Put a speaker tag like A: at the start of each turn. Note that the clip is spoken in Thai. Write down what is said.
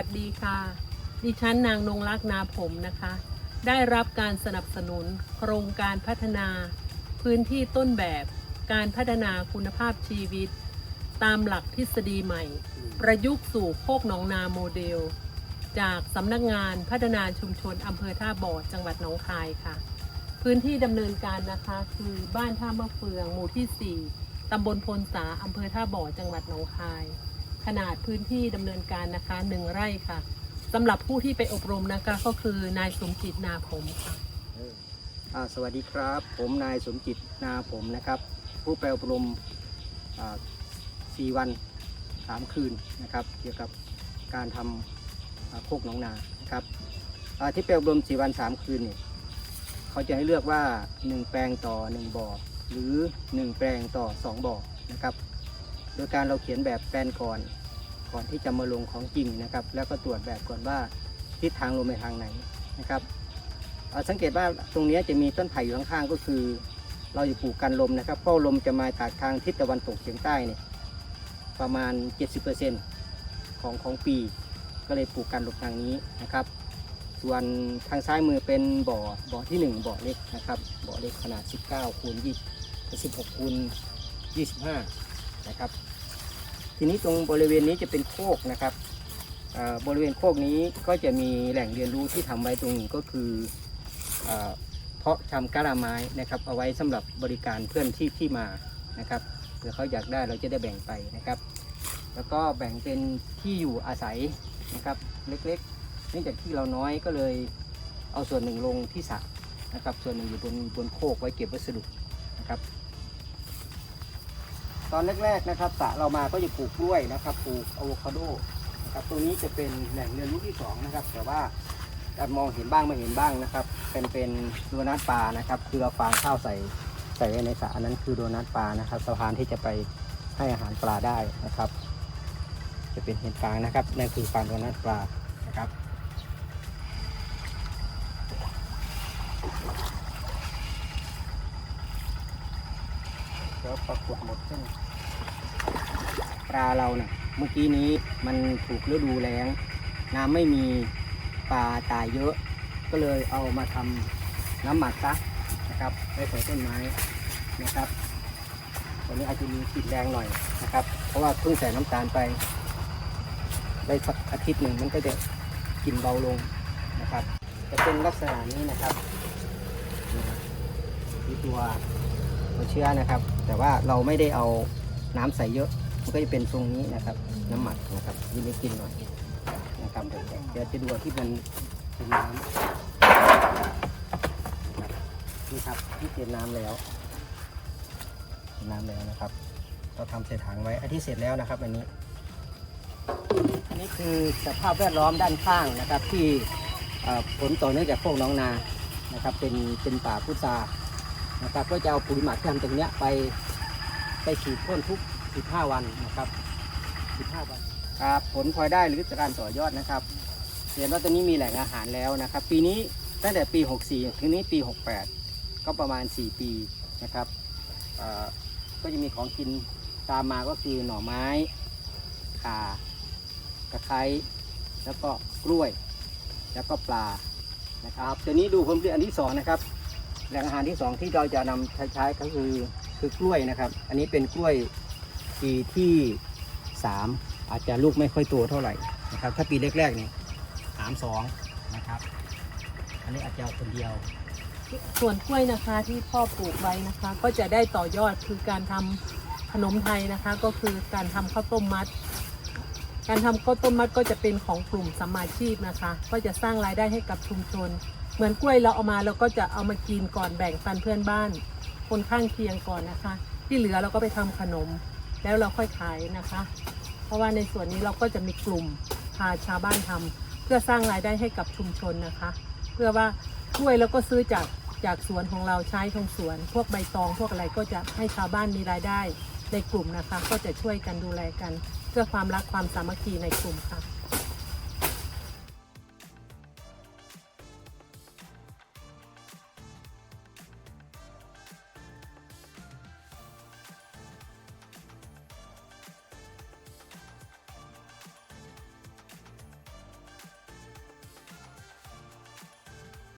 A: วัสดีค่ะ ดิฉันนางนงรักนาผมนะคะ ได้รับการสนับสนุนโครงการพัฒนา พื้นที่ต้นแบบการพัฒนาคุณภาพชีวิต ตามหลักทฤษฎีใหม่ ประยุกต์สู่โคกหนองนาโมเดล จากสำนักงานพัฒนาชุมชนอำเภอท่าบ่อจังหวัดหนองคายค่ะ พื้นที่ดำเนินการนะคะคือบ้านท่ามะเฟืองหมู่ที่ 4ตำบลพลสาอำเภอท่าบ่อจังหวัดหนองคาย ขนาดพื้นที่ดำเนินการนะคะหนึ่งไร่ค่ะสำหรับผู้ที่ไปอบรมนะคะก็คือนายสมจิตนาผมค่ะ
B: อ่าสวัสดีครับ ผมนายสมจิตนาผมนะครับ ผู้ไปอบรมอ่าสี่วันสามคืนนะครับ เกี่ยวกับการทำอ่าโคกหนองนานะครับอ่าที่ไปอบรมสี่วันสามคืนเนี่ยเขาจะให้เลือกว่า 1 แปลงต่อ 1บ่อหรือ 1 แปลงต่อ 2บ่อนะครับ โดยการเราเขียนแบบแปลนก่อน ก่อนที่จะมาลงของจริงนะครับ แล้วก็ตรวจแบบก่อนว่าทิศทางลมไปทางไหนนะครับเอ่อสังเกตว่าตรงนี้จะมีต้นไผ่อยู่ข้างๆก็คือ เราจะปลูกกันลมนะครับเพราะลมจะมาจากทางทิศตะวันตกเฉียงใต้เนี่ยประมาณ 70%ของของปี ก็เลยปลูกกันลมทางนี้นะครับ ส่วนทางซ้ายมือเป็นบ่อบ่อที่ 1 บ่อเล็กนะครับบ่อเล็กขนาด 19คูณ20 16คูณ25 นะครับ ทีนี้ตรงบริเวณนี้จะเป็นโคกนะครับบริเวณโคกนี้ก็จะมีแหล่งเรียนรู้ที่ทำไว้ตรงนี้ก็คืออเพาะชำกะลาไม้นะครับเอาไว้สำหรับบริการเพื่อนที่ที่มานะครับเผื่อเขาอยากได้เราจะได้แบ่งไปนะครับ แล้วก็แบ่งเป็นที่อยู่อาศัยนะครับเล็กๆเนื่องจากที่เราน้อยก็เลยเอาส่วนหนึ่งลงที่สระนะครับส่วนหนึ่งอยู่บนบนโคกไว้เก็บวัสดุนะครับ ตอนแรกๆนะครับสระเรามาก็จะปลูกกล้วยนะครับปลูกอะโวคาโดนะครับตรงนี้จะเป็นแหล่งเรียนรู้ที่สองนะครับ แต่ว่าการมองเห็นบ้างไม่เห็นบ้างนะครับ เป็นเป็นโดนัทปลานะครับคือเอาฟางข้าวใส่ใส่ไว้ในสระอันนั้นคือโดนัทปลานะครับสะพานที่จะไปให้อาหารปลาได้นะครับ จะเป็นเห็ดฟางนะครับนั่นคือฟางโดนัทปลานะครับ เดี๋ยวปรากฏหมดใช่ไหมปลาเราเนี่ยเมื่อกี้นี้มันถูกฤดูแล้ง น้ำไม่มีปลาตายเยอะ ก็เลยเอามาทำน้ำหมักซะนะครับไว้ใส่ต้นไม้นะครับตัวนี้อาจจะมีกลิ่นแรงหน่อยนะครับ เพราะว่าเพิ่งใส่น้ำตาลไปได้สักอาทิตย์หนึ่งมันก็จะกลิ่นเบาลงนะครับ จะเป็นลักษณะนี้นะครับนี่ครับมีตัว ตัวเชื้อนะครับ แต่ว่าเราไม่ได้เอาน้ำใส่เยอะมันก็จะเป็นทรงนี้นะครับ น้ำหมักนะครับยิ่งไม่กินหน่อยนะครับเดี๋ยวจะดูที่มันเป็นน้ำนี่ครับที่เป็นน้ำแล้วนน้ำแล้วนะครับ เราทำใส่ถังไว้อันที่เสร็จแล้วนะครับอันนี้ อันนี้คือสภาพแวดล้อมด้านข้างนะครับที่ผลต่อเนื่องจากพวกน้องนานะครับ เป็นเป็นป่าพุทรา นะครับก็จะเอาปุ๋ยหมักที่ทำตรงเนี้ยไปไปฉีดพ่นทุก 15 วันนะครับ 15 วันครับผลพลอยได้หรือการต่อยอดนะครับเห็นว่าตอนนี้มีแหล่งอาหารแล้วนะครับ ปีนี้ตั้งแต่ปี 64 ถึงนี้ปี 68 ก็ประมาณ 4 ปีนะครับก็จะมีของกินตามมาก็คือหน่อไม้ข่ากระไคร้แล้วก็กล้วย แล้วก็ปลานะครับตัวนี้ดูผลผลิตอันที่สองนะครับ แหล่งอาหารที่สองที่เราจะนำใช้ใช้ก็คือคือกล้วยนะครับ อันนี้เป็นกล้วยปีที่สามอาจจะลูกไม่ค่อยโตเท่าไหร่นะครับ ถ้าปีแรกๆนี่สามสองนะครับ อันนี้อาจจะคนเดียว
A: ส่วนกล้วยนะคะที่พ่อปลูกไว้นะคะ ก็จะได้ต่อยอดคือการทำขนมไทยนะคะ ก็คือการทำข้าวต้มมัด การทำข้าวต้มมัดก็จะเป็นของกลุ่มสมมาชีพนะคะ ก็จะสร้างรายได้ให้กับชุมชน เหมือนกล้วยเราเอามาเราก็จะเอามากินก่อนแบ่งปันเพื่อนบ้าน คนข้างเคียงก่อนนะคะ ที่เหลือเราก็ไปทำขนม แล้วเราค่อยขายนะคะ เพราะว่าในส่วนนี้เราก็จะมีกลุ่มพาชาวบ้านทำเพื่อสร้างรายได้ให้กับชุมชนนะคะ เพื่อว่ากล้วยเราก็ซื้อจากจากสวนของเราใช้ของสวน พวกใบตองพวกอะไรก็จะให้ชาวบ้านมีรายได้ในกลุ่มนะคะ ก็จะช่วยกันดูแลกัน เพื่อความรักความสามัคคีในกลุ่มค่ะ